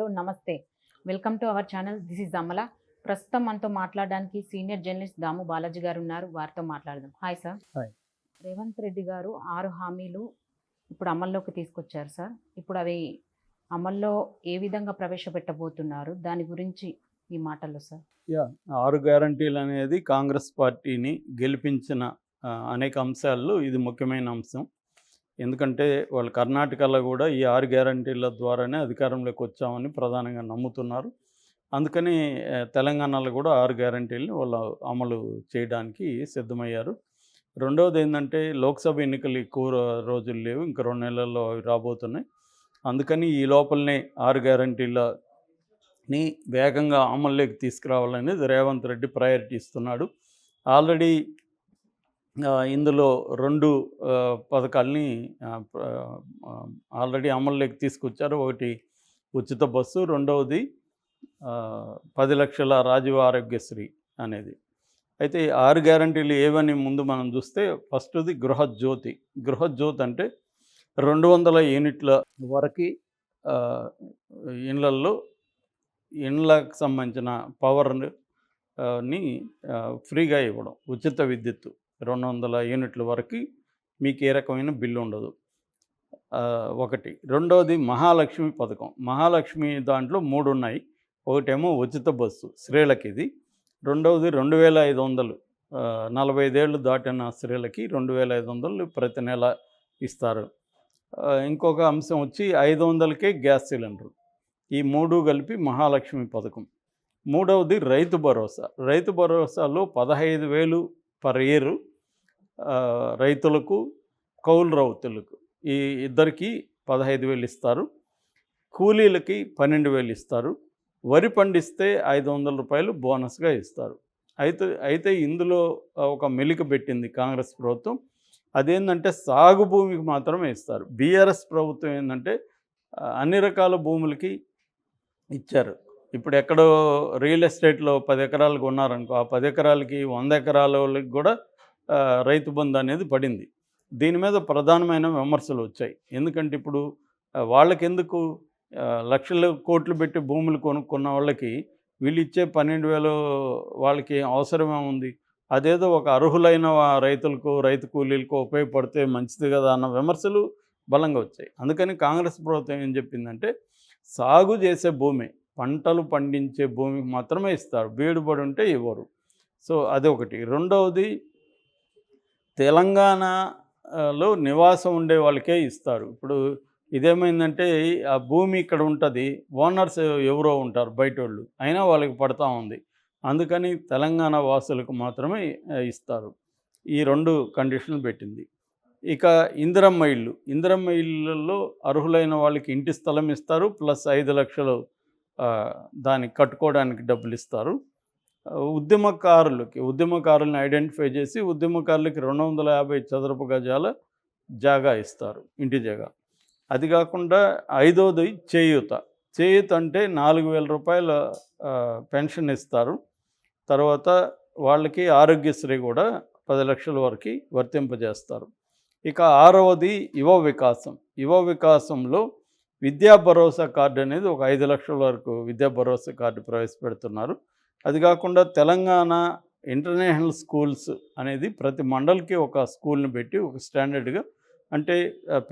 Hello నమస్తే. Welcome to our channel. This is Amala. ప్రస్తుతం మనతో మాట్లాడడానికి సీనియర్ జర్నలిస్ట్ దాము బాలాజీ గారు ఉన్నారు. వారితో మాట్లాడదాం. Hi sir. రేవంత్ రెడ్డి గారు ఆరు హామీలు ఇప్పుడు అమల్లోకి తీసుకొచ్చారు సార్. ఇప్పుడు అవి అమల్లో ఏ విధంగా ప్రవేశపెట్టబోతున్నారు? దాని గురించి ఈ మాటల్లో సార్. యా ఆరు గ్యారంటీలు అనేది కాంగ్రెస్ పార్టీని గెలిపించిన అనేక అంశాల్లో ఇది ముఖ్యమైన అంశం. ఎందుకంటే వాళ్ళు కర్ణాటకలో కూడా ఈ ఆరు గ్యారంటీల ద్వారానే అధికారంలోకి వచ్చామని ప్రధానంగా నమ్ముతున్నారు. అందుకని తెలంగాణలో కూడా ఆరు గ్యారంటీలను వాళ్ళు అమలు చేయడానికి సిద్ధమయ్యారు. రెండవది ఏంటంటే లోక్సభ ఎన్నికలు ఎక్కువ రోజులు లేవు ఇంకా రెండు నెలల్లో అవి రాబోతున్నాయి. అందుకని ఈ లోపలనే ఆరు గ్యారంటీలని వేగంగా అమల్లోకి తీసుకురావాలనేది రేవంత్ రెడ్డి ప్రయారిటీ ఇస్తున్నాడు. ఆల్రెడీ ఇందులో రెండు పథకాల్ని ఆల్రెడీ అమల్లోకి తీసుకొచ్చారు. ఒకటి ఉచిత బస్సు రెండవది పది లక్షల రాజీవ్ ఆరోగ్యశ్రీ అనేది. అయితే ఆరు గ్యారంటీలు ఏవని ముందు మనం చూస్తే ఫస్ట్ది గృహజ్యోతి. గృహజ్యోతి అంటే రెండు వందల యూనిట్ల వరకు ఇండ్లల్లో ఇండ్లకు సంబంధించిన పవర్ని ఫ్రీగా ఇవ్వడం ఉచిత విద్యుత్తు. రెండు వందల యూనిట్ల వరకు మీకు ఏ రకమైన బిల్లు ఉండదు. ఒకటి. రెండవది మహాలక్ష్మి పథకం. మహాలక్ష్మి దాంట్లో మూడు ఉన్నాయి. ఒకటేమో ఉచిత బస్సు స్త్రీలకి ఇది. రెండవది రెండు వేల ఐదు వందలు. నలభై ఐదేళ్ళు దాటిన స్త్రీలకి రెండు వేల ఐదు వందలు ప్రతి నెల ఇస్తారు. ఇంకొక అంశం వచ్చి ఐదు వందలకే గ్యాస్ సిలిండర్. ఈ మూడు కలిపి మహాలక్ష్మి పథకం. మూడవది రైతు భరోసా. రైతు భరోసాలో పదహైదు వేలు పర్ ఇయర్ రైతులకు కౌలు రౌతులకు ఈ ఇద్దరికి పదహైదు వేలు ఇస్తారు. కూలీలకి పన్నెండు వేలు ఇస్తారు. వరి పండిస్తే ఐదు వందల రూపాయలు బోనస్గా ఇస్తారు. అయితే అయితే ఇందులో ఒక మెలిక పెట్టింది కాంగ్రెస్ ప్రభుత్వం. అదేంటంటే సాగు భూమికి మాత్రమే ఇస్తారు. బీఆర్ఎస్ ప్రభుత్వం ఏంటంటే అన్ని రకాల భూములకి ఇచ్చారు. ఇప్పుడు ఎక్కడో రియల్ ఎస్టేట్లో పది ఎకరాలు ఉన్నారనుకో ఆ పది ఎకరాలకి వంద ఎకరాల వాళ్ళకి కూడా రైతు బంధు అనేది పడింది. దీని మీద ప్రధానమైన విమర్శలు వచ్చాయి. ఎందుకంటే ఇప్పుడు వాళ్ళకెందుకు లక్షల కోట్లు పెట్టి భూములు కొనుక్కున్న వాళ్ళకి వీళ్ళు ఇచ్చే పన్నెండు వేలు వాళ్ళకి అవసరమే ఉంది. అదేదో ఒక అర్హులైన రైతులకు రైతు కూలీలకు ఉపయోగపడితే మంచిది కదా అన్న విమర్శలు బలంగా వచ్చాయి. అందుకని కాంగ్రెస్ ప్రభుత్వం ఏం చెప్పిందంటే సాగు చేసే భూమి పంటలు పండించే భూమికి మాత్రమే ఇస్తారు. బీడుబడి ఉంటే ఇవ్వరు. సో అది ఒకటి. రెండవది తెలంగాణలో నివాసం ఉండే వాళ్ళకే ఇస్తారు. ఇప్పుడు ఇదేమైందంటే ఆ భూమి ఇక్కడ ఉంటుంది ఓనర్స్ ఎవరో ఉంటారు బయట వాళ్ళు అయినా వాళ్ళకి పడతా ఉంది. అందుకని తెలంగాణ వాసులకు మాత్రమే ఇస్తారు. ఈ రెండు కండిషన్లు పెట్టింది. ఇక ఇందిరమ్మ ఇల్లు. ఇందిరమ్మ ఇళ్ళల్లో అర్హులైన వాళ్ళకి ఇంటి స్థలం ఇస్తారు ప్లస్ ఐదు లక్షలు దాన్ని దానికి కట్టుకోవడానికి డబ్బులు ఇస్తారు. ఉద్యమకారులకి ఉద్యమకారులను ఐడెంటిఫై చేసి ఉద్యమకారులకి రెండు వందల యాభై చదరపు గజాల జాగా ఇస్తారు ఇంటి జాగా. అది కాకుండా ఐదోది చేయూత. చేయూత అంటే నాలుగు వేల రూపాయల పెన్షన్ ఇస్తారు. తర్వాత వాళ్ళకి ఆరోగ్యశ్రీ కూడా పది లక్షల వరకు వర్తింపజేస్తారు. ఇక ఆరవది యువ వికాసం. యువ వికాసంలో విద్యా భరోసా కార్డు అనేది ఒక ఐదు లక్షల వరకు విద్యా భరోసా కార్డు ప్రవేశపెడుతున్నారు. అది కాకుండా తెలంగాణ ఇంటర్నేషనల్ స్కూల్స్ అనేది ప్రతి మండలికి ఒక స్కూల్ని పెట్టి ఒక స్టాండర్డ్గా అంటే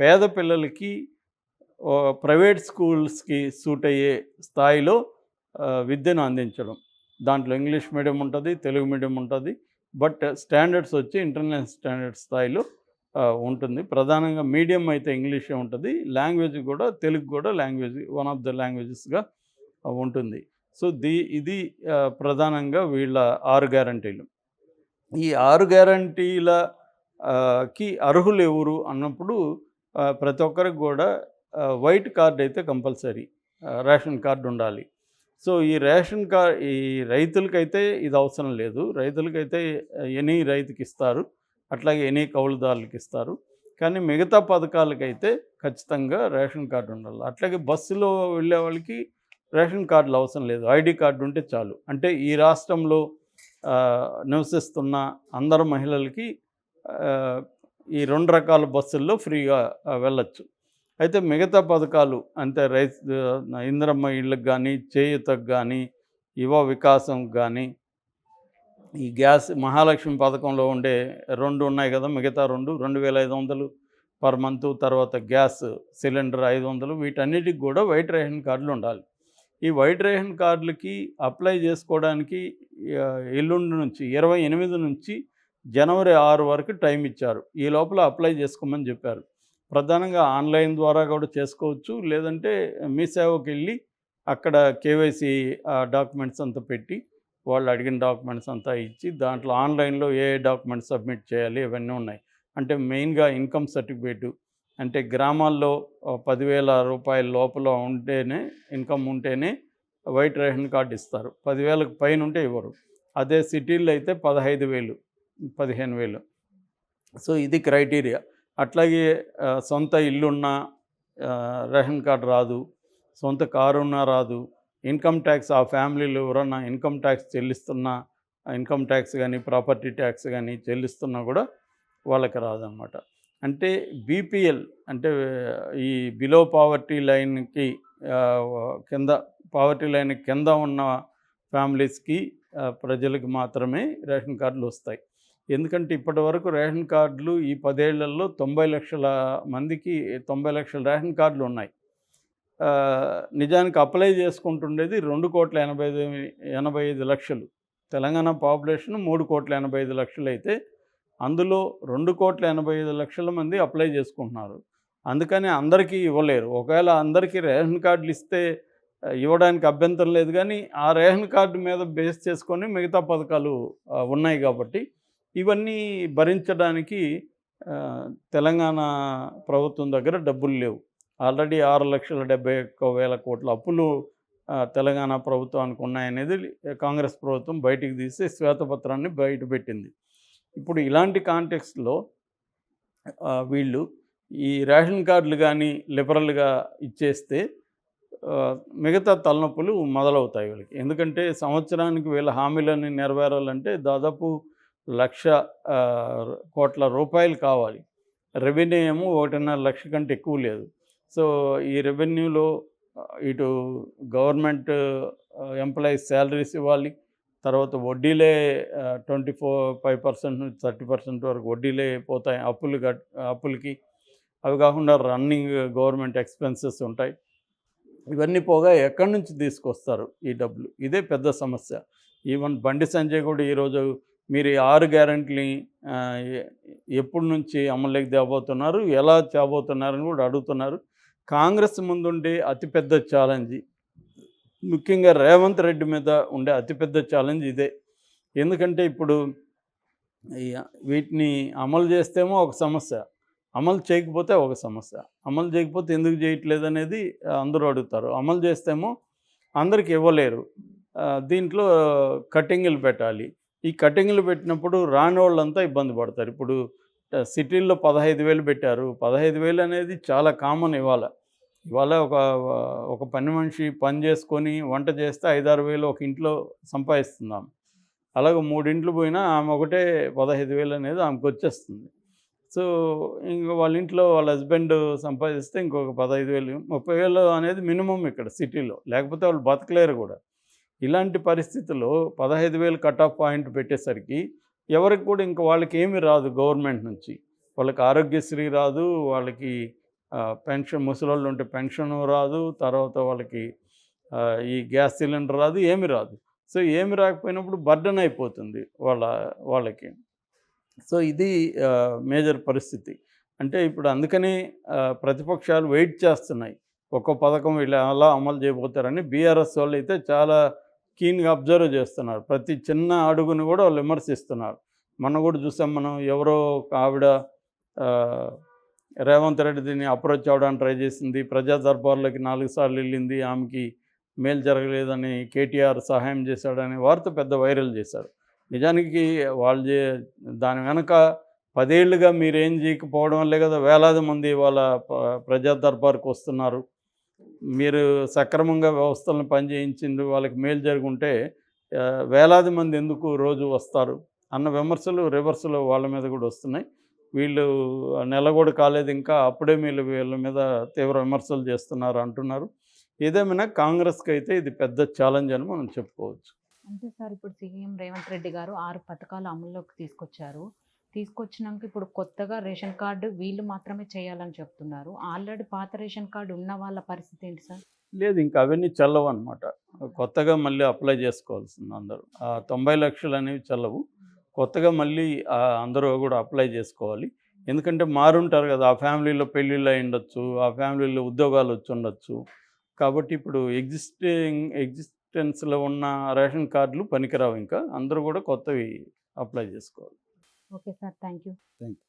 పేద పిల్లలకి ప్రైవేట్ స్కూల్స్కి సూట్ అయ్యే స్థాయిలో విద్యను అందించడం. దాంట్లో ఇంగ్లీష్ మీడియం ఉంటుంది తెలుగు మీడియం ఉంటుంది బట్ స్టాండర్డ్స్ వచ్చి ఇంటర్నేషనల్ స్టాండర్డ్ స్థాయిలో ఉంటుంది. ప్రధానంగా మీడియం అయితే ఇంగ్లీషే ఉంటుంది లాంగ్వేజ్ కూడా తెలుగు కూడా లాంగ్వేజ్ వన్ ఆఫ్ ద లాంగ్వేజెస్గా ఉంటుంది. సో దీ ఇది ప్రధానంగా వీళ్ళ ఆరు గ్యారంటీలు. ఈ ఆరు గ్యారంటీలకి అర్హులు ఎవరు అన్నప్పుడు ప్రతి ఒక్కరికి కూడా వైట్ కార్డ్ అయితే కంపల్సరీ రేషన్ కార్డు ఉండాలి. సో ఈ రేషన్ కార్డ్ ఈ రైతులకైతే ఇది అవసరం లేదు. రైతులకైతే ఎనీ రైతుకి ఇస్తారు. అట్లాగే ఎనీ కౌలుదారులకి ఇస్తారు. కానీ మిగతా పథకాలకైతే ఖచ్చితంగా రేషన్ కార్డు ఉండాలి. అట్లాగే బస్సులో వెళ్ళే వాళ్ళకి రేషన్ కార్డులు అవసరం లేదు. ఐడి కార్డు ఉంటే చాలు. అంటే ఈ రాష్ట్రంలో నివసిస్తున్న అందరు మహిళలకి ఈ రెండు రకాల బస్సుల్లో ఫ్రీగా వెళ్ళచ్చు. వెళ్ళొచ్చు అయితే మిగతా పథకాలు అంటే రైతు ఇంద్రమ్మ ఇళ్ళకి కానీ చేయుతకు కానీ యువ వికాసం కానీ ఈ గ్యాస్ మహాలక్ష్మి పథకంలో ఉండే రెండు ఉన్నాయి కదా మిగతా రెండు రెండు వేల ఐదు వందలు పర్ మంత్ తర్వాత గ్యాస్ సిలిండర్ ఐదు వందలు వీటన్నిటికి కూడా వైట్ రేషన్ కార్డులు ఉండాలి. ఈ వైట్ రేషన్ కార్డులకి అప్లై చేసుకోవడానికి ఎల్లుండి నుంచి ఇరవై ఎనిమిది నుంచి జనవరి ఆరు వరకు టైం ఇచ్చారు. ఈ లోపల అప్లై చేసుకోమని చెప్పారు. ప్రధానంగా ఆన్లైన్ ద్వారా కూడా చేసుకోవచ్చు. లేదంటే మీ సేవకి వెళ్ళి అక్కడ కేవైసీ డాక్యుమెంట్స్ అంతా పెట్టి వాళ్ళు అడిగిన డాక్యుమెంట్స్ అంతా ఇచ్చి దాంట్లో ఆన్లైన్లో ఏ డాక్యుమెంట్స్ సబ్మిట్ చేయాలి ఇవన్నీ ఉన్నాయి. అంటే మెయిన్గా ఇన్కమ్ సర్టిఫికేటు అంటే గ్రామాల్లో పదివేల రూపాయల లోపల ఉంటేనే ఇన్కమ్ ఉంటేనే వైట్ రేషన్ కార్డు ఇస్తారు. పదివేలకు పైన ఉంటే ఇవ్వరు. అదే సిటీల్లో అయితే పదహైదు వేలు పదిహేను వేలు. సో ఇది క్రైటీరియా. అట్లాగే సొంత ఇల్లున్నా రేషన్ కార్డు రాదు సొంత కారు ఉన్నా రాదు ఇన్కమ్ ట్యాక్స్ ఆ ఫ్యామిలీలో ఎవరన్నా ఇన్కమ్ ట్యాక్స్ చెల్లిస్తున్నా ఇన్కమ్ ట్యాక్స్ కానీ ప్రాపర్టీ ట్యాక్స్ కానీ చెల్లిస్తున్నా కూడా వాళ్ళకి రాదన్నమాట. అంటే బీపీఎల్ అంటే ఈ బిలో పావర్టీ లైన్కి కింద పావర్టీ లైన్ కింద ఉన్న ఫ్యామిలీస్కి ప్రజలకు మాత్రమే రేషన్ కార్డులు వస్తాయి. ఎందుకంటే ఇప్పటి వరకు రేషన్ కార్డులు ఈ పదేళ్ళలో తొంభై లక్షల మందికి తొంభై లక్షల రేషన్ కార్డులు ఉన్నాయి. నిజానికి అప్లై చేసుకుంటుండేది రెండు కోట్ల ఎనభై ఐదు ఎనభై ఐదు లక్షలు. తెలంగాణ పాపులేషన్ మూడు కోట్ల ఎనభై ఐదు లక్షలు అయితే అందులో రెండు కోట్ల ఎనభై ఐదు లక్షల మంది అప్లై చేసుకుంటున్నారు. అందుకని అందరికీ ఇవ్వలేరు. ఒకవేళ అందరికీ రేషన్ కార్డులు ఇస్తే ఇవ్వడానికి అభ్యంతరం లేదు కానీ ఆ రేషన్ కార్డు మీద బేస్ చేసుకొని మిగతా పథకాలు ఉన్నాయి కాబట్టి ఇవన్నీ భరించడానికి తెలంగాణ ప్రభుత్వం దగ్గర డబ్బులు లేవు. ఆల్రెడీ ఆరు లక్షల డెబ్బై ఒక్క వేల కోట్ల అప్పులు తెలంగాణ ప్రభుత్వానికి ఉన్నాయనేది కాంగ్రెస్ ప్రభుత్వం బయటికి తీసి శ్వేతపత్రాన్ని బయట పెట్టింది. ఇప్పుడు ఇలాంటి కాంటెక్స్లో వీళ్ళు ఈ రేషన్ కార్డులు కానీ లిబరల్గా ఇచ్చేస్తే మిగతా తలనొప్పులు మొదలవుతాయి వీళ్ళకి. ఎందుకంటే సంవత్సరానికి వీళ్ళ హామీలన్నీ నెరవేరాలంటే దాదాపు లక్ష కోట్ల రూపాయలు కావాలి. రెవెన్యూ ఏమో ఒకటిన్నర లక్ష కంటే ఎక్కువ లేదు. సో ఈ రెవెన్యూలో ఇటు గవర్నమెంట్ ఎంప్లాయీస్ శాలరీస్ ఇవ్వాలి. తర్వాత వడ్డీలే ట్వంటీ ఫోర్ ఫైవ్ పర్సెంట్ నుంచి థర్టీ పర్సెంట్ వరకు వడ్డీలే పోతాయి అప్పులు కట్ అప్పులకి. అవి కాకుండా రన్నింగ్ గవర్నమెంట్ ఎక్స్పెన్సెస్ ఉంటాయి. ఇవన్నీ పోగా ఎక్కడి నుంచి తీసుకొస్తారు ఈ డబ్బులు? ఇదే పెద్ద సమస్య. ఈవెన్ బండి సంజయ్ కూడా ఈరోజు మీరు ఈ ఆరు గ్యారెంటీని ఎప్పటి నుంచి అమలులోకి తేబోతున్నారు ఎలా తేబోతున్నారని కూడా అడుగుతున్నారు. కాంగ్రెస్ ముందుండే అతిపెద్ద ఛాలెంజ్. ముఖ్యంగా రేవంత్ రెడ్డి మీద ఉండే అతిపెద్ద ఛాలెంజ్ ఇదే. ఎందుకంటే ఇప్పుడు వీటిని అమలు చేస్తేమో ఒక సమస్య అమలు చేయకపోతే ఒక సమస్య అమలు చేయకపోతే ఎందుకు చేయట్లేదు అనేది అందరూ అడుగుతారు. అమలు చేస్తేమో అందరికి ఇవ్వలేరు. దీంట్లో కటింగ్లు పెట్టాలి. ఈ కటింగ్లు పెట్టినప్పుడు రాని వాళ్ళంతా ఇబ్బంది పడతారు. ఇప్పుడు సిటీల్లో పదహైదు వేలు పెట్టారు. పదహైదు వేలు అనేది చాలా కామన్ ఇవాళ. ఇవాళ ఒక ఒక పని మనిషి పని చేసుకొని వంట చేస్తే ఐదారు వేలు ఒక ఇంట్లో సంపాదిస్తున్నాం. అలాగే మూడింట్లు పోయినా ఆమె ఒకటే పదహైదు వేలు అనేది ఆమెకు వచ్చేస్తుంది. సో ఇంక వాళ్ళ ఇంట్లో వాళ్ళ హస్బెండ్ సంపాదిస్తే ఇంకొక పదహైదు వేలు ముప్పై వేలు అనేది మినిమం ఇక్కడ సిటీలో. లేకపోతే వాళ్ళు బతకలేరు కూడా. ఇలాంటి పరిస్థితుల్లో పదహైదు వేలు కట్ ఆఫ్ పాయింట్ పెట్టేసరికి ఎవరికి కూడా ఇంక వాళ్ళకి ఏమీ రాదు గవర్నమెంట్ నుంచి. వాళ్ళకి ఆరోగ్యశ్రీ రాదు వాళ్ళకి పెన్షన్ ముసలోళ్ళు ఉంటే పెన్షన్ రాదు తర్వాత వాళ్ళకి ఈ గ్యాస్ సిలిండర్ రాదు ఏమి రాదు. సో ఏమి రాకపోయినప్పుడు బర్డన్ అయిపోతుంది వాళ్ళ వాళ్ళకి. సో ఇది మేజర్ పరిస్థితి. అంటే ఇప్పుడు అందుకని ప్రతిపక్షాలు వెయిట్ చేస్తున్నాయి. ఒక్కో పథకం వీళ్ళు అలా అమలు చేయబోతారని బీఆర్ఎస్ వాళ్ళు అయితే చాలా కీన్గా అబ్జర్వ్ చేస్తున్నారు. ప్రతి చిన్న అడుగును కూడా వాళ్ళు విమర్శిస్తున్నారు. మనం కూడా చూసాం మనం ఎవరో ఒక ఆవిడ రేవంత్ రెడ్డి దీన్ని అప్రోచ్ అవ్వడానికి ట్రై చేసింది. ప్రజా దర్బార్లోకి నాలుగు సార్లు వెళ్ళింది. ఆమెకి మేలు జరగలేదని కేటీఆర్ సహాయం చేశాడని వార్త పెద్ద వైరల్ చేశారు నిజానికి వాళ్ళు చే దాని వెనక పదేళ్ళుగా మీరేం చేయకపోవడం వల్లే కదా వేలాది మంది వాళ్ళ ప్రజా దర్బార్కి వస్తున్నారు. మీరు సక్రమంగా వ్యవస్థలను పనిచేయించింది వాళ్ళకి మేలు జరుగుంటే వేలాది మంది ఎందుకు రోజు వస్తారు? అన్న విమర్శలు రివర్స్లో వాళ్ళ మీద కూడా వస్తున్నాయి. వీళ్ళు నెల కూడా కాలేదు ఇంకా అప్పుడే వీళ్ళు వీళ్ళ మీద తీవ్ర విమర్శలు చేస్తున్నారు అంటున్నారు. ఏదేమైనా కాంగ్రెస్కి అయితే ఇది పెద్ద ఛాలెంజ్ అని మనం చెప్పుకోవచ్చు. అంతే సార్ ఇప్పుడు సీఎం రేవంత్ రెడ్డి గారు ఆరు పథకాలు అమల్లోకి తీసుకొచ్చారు. తీసుకొచ్చినాక ఇప్పుడు కొత్తగా రేషన్ కార్డు వీళ్ళు మాత్రమే చేయాలని చెప్తున్నారు. ఆల్రెడీ పాత రేషన్ కార్డు ఉన్న వాళ్ళ పరిస్థితి ఏంటి సార్? లేదు ఇంకా అవన్నీ చల్లవు అనమాట కొత్తగా మళ్ళీ అప్లై చేసుకోవాల్సింది అందరూ. ఆ తొంభై లక్షలు అనేవి చల్లవు. కొత్తగా మళ్ళీ అందరూ కూడా అప్లై చేసుకోవాలి. ఎందుకంటే మారుంటారు కదా ఆ ఫ్యామిలీలో పెళ్ళిళ్ళు అయి ఉండొచ్చు ఆ ఫ్యామిలీలో ఉద్యోగాలు వచ్చి ఉండొచ్చు. కాబట్టి ఇప్పుడు ఎగ్జిస్టింగ్ ఎగ్జిస్టెన్స్లో ఉన్న రేషన్ కార్డులు పనికిరావు ఇంకా. అందరూ కూడా కొత్తవి అప్లై చేసుకోవాలి. Okay sir thank you. Thank you.